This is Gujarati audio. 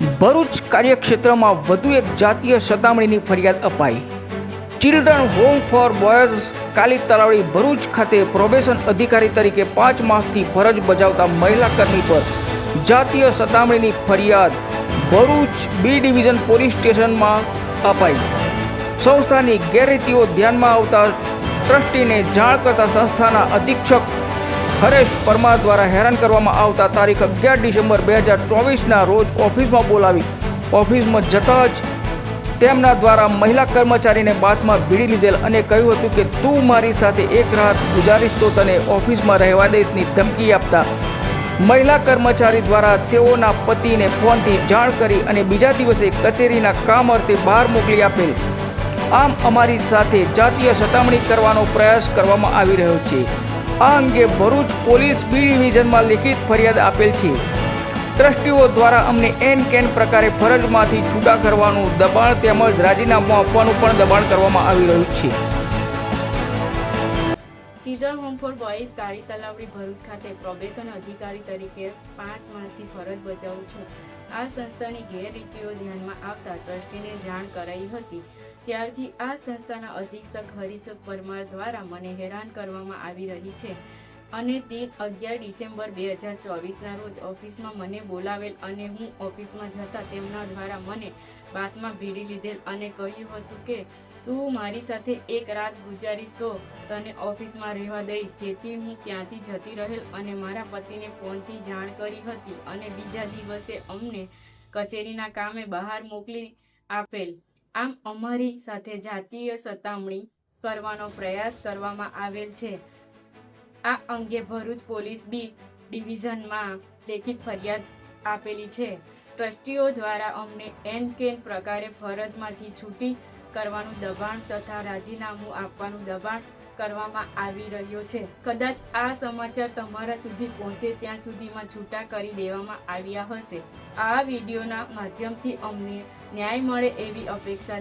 ભરૂચ કાર્યક્ષેત્રમાં વધુ એક જાતીય સતામણીની ફરિયાદ અપાઈ. Children home for boys Kali Talavadi Bharuch ખાતે પ્રોબેશન અધિકારી તરીકે પાંચ માસથી ફરજ બજાવતા મહિલા કર્મી પર જાતીય સતામણીની ફરિયાદ ભરૂચ બી ડિવિઝન પોલીસ સ્ટેશનમાં અપાઈ. સંસ્થાની ગેરરીતિઓ ધ્યાનમાં આવતા ટ્રસ્ટીને જાણ કરતા સંસ્થાના અધિક્ષક હરેશ પરમાર દ્વારા હેરાન કરવામાં આવતા તારીખ અગિયાર ડિસેમ્બર બે હજાર ચોવીસના રોજ ઓફિસમાં બોલાવી. ઓફિસમાં જતા જ તેમના દ્વારા મહિલા કર્મચારીને બાથમાં ભીડી લીધેલ અને કહ્યું હતું કે, તું મારી સાથે એક રાત ગુજારીશ તો તને ઓફિસમાં રહેવા દઈશની ધમકી આપતા. મહિલા કર્મચારી દ્વારા તેઓના પતિને ફોનથી જાણ કરી અને બીજા દિવસે કચેરીના કામ અર્થે બહાર મોકલી આપેલ. આમ અમારી સાથે જાતીય સતામણી કરવાનો પ્રયાસ કરવામાં આવી રહ્યો છે. આ અંગે ભરૂચ પોલીસ બી ડિવિઝનમાં લિખિત ફરિયાદ આપેલ છે. ટ્રસ્ટીઓ દ્વારા અમને એન કેન પ્રકારે ફરજમાંથી છૂટા કરવાનું દબાણ તેમજ રાજીનામું આપવાનું પણ દબાણ કરવામાં આવી રહ્યું છે. ચિલ્ડ્રન હોમ ફોર બોયઝ કાળી તલાવડી ભરૂચ ખાતે પ્રોબેશન અધિકારી તરીકે પાંચ માસથી ફરજ બજાવું છું. આ સંસ્થાની ગેરરીતિઓ ધ્યાનમાં આવતા ટ્રસ્ટીને જાણ કરાઈ હતી. ત્યારથી આ સંસ્થાના અધિક્ષક હરીશ પરમાર દ્વારા મને હેરાન કરવામાં આવી રહી છે. અને તે અગિયાર ડિસેમ્બર બે હજાર ચોવીસના રોજ ઓફિસમાં મને બોલાવેલ અને હું ઓફિસમાં જતા તેમના દ્વારા મને બાતમાં ભીડી લીધેલ અને કહ્યું હતું કે, તું મારી સાથે એક રાત ગુજારીશ તો તને ઓફિસમાં રહેવા દઈશ, જેથી હું ત્યાંથી જતી રહેલ અને મારા પતિને ફોનથી જાણ કરી હતી અને બીજા દિવસે અમને કચેરીના કામે બહાર મોકલી આપેલ. આમ અમારી સાથે જાતીય સતામણી કરવાનો પ્રયાસ કરવામાં આવેલ છે. આ અંગે ભરૂચ પોલીસ બી ડિવિઝનમાં લેખિત ફરિયાદ આપેલી છે. ટ્રસ્ટીઓ દ્વારા અમને એન કેન પ્રકારે ફરજમાંથી છૂટી કરવાનું દબાણ તથા રાજીનામું આપવાનું દબાણ કરવામાં આવી રહ્યો છે. કદાચ આ સમાચાર તમારા સુધી પહોંચે ત્યાં સુધીમાં છૂટા કરી દેવામાં આવ્યા હશે. આ વિડીયોના માધ્યમથી અમને ન્યાય મળે એવી અપેક્ષા